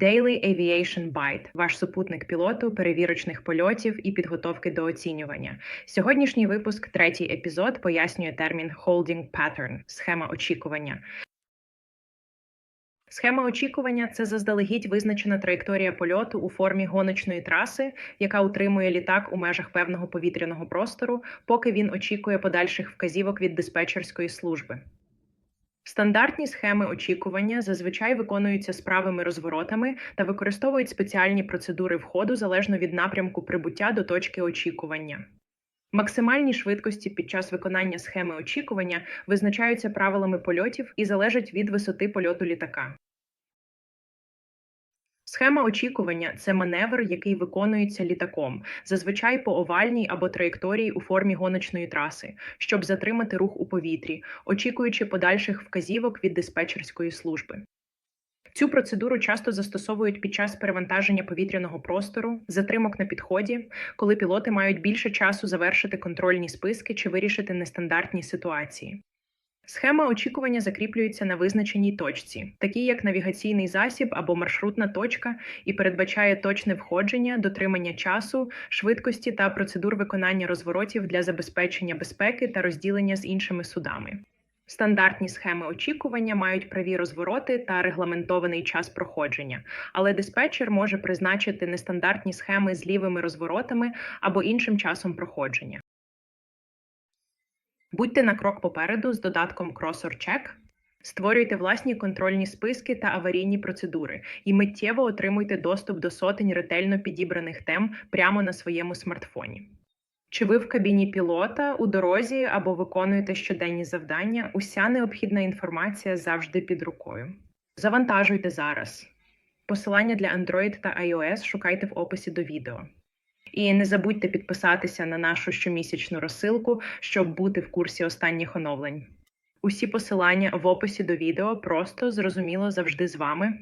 Daily Aviation Byte – ваш супутник пілоту, перевірочних польотів і підготовки до оцінювання. Сьогоднішній випуск, третій епізод, пояснює термін Holding Pattern – схема очікування. Схема очікування це заздалегідь визначена траєкторія польоту у формі гоночної траси, яка утримує літак у межах певного повітряного простору, поки він очікує подальших вказівок від диспетчерської служби. Стандартні схеми очікування зазвичай виконуються з правими розворотами та використовують спеціальні процедури входу залежно від напрямку прибуття до точки очікування. Максимальні швидкості під час виконання схеми очікування визначаються правилами польотів і залежать від висоти польоту літака. Схема очікування це маневр, який виконується літаком, зазвичай по овальній або траєкторії у формі гоночної траси, щоб затримати рух у повітрі, очікуючи подальших вказівок від диспетчерської служби. Цю процедуру часто застосовують під час перевантаження повітряного простору, затримок на підході, коли пілоти мають більше часу завершити контрольні списки чи вирішити нестандартні ситуації. Схема очікування закріплюється на визначеній точці, такій як навігаційний засіб або маршрутна точка, і передбачає точне входження, дотримання часу, швидкості та процедур виконання розворотів для забезпечення безпеки та розділення з іншими судами. Стандартні схеми очікування мають праві розвороти та регламентований час проходження, але диспетчер може призначити нестандартні схеми з лівими розворотами або іншим часом проходження. Будьте на крок попереду з додатком Crosser Check. Створюйте власні контрольні списки та аварійні процедури і миттєво отримуйте доступ до сотень ретельно підібраних тем прямо на своєму смартфоні. Чи ви в кабіні пілота, у дорозі або виконуєте щоденні завдання, уся необхідна інформація завжди під рукою. Завантажуйте зараз. Посилання для Android та iOS шукайте в описі до відео. І не забудьте підписатися на нашу щомісячну розсилку, щоб бути в курсі останніх оновлень. Усі посилання в описі до відео просто зрозуміло завжди з вами.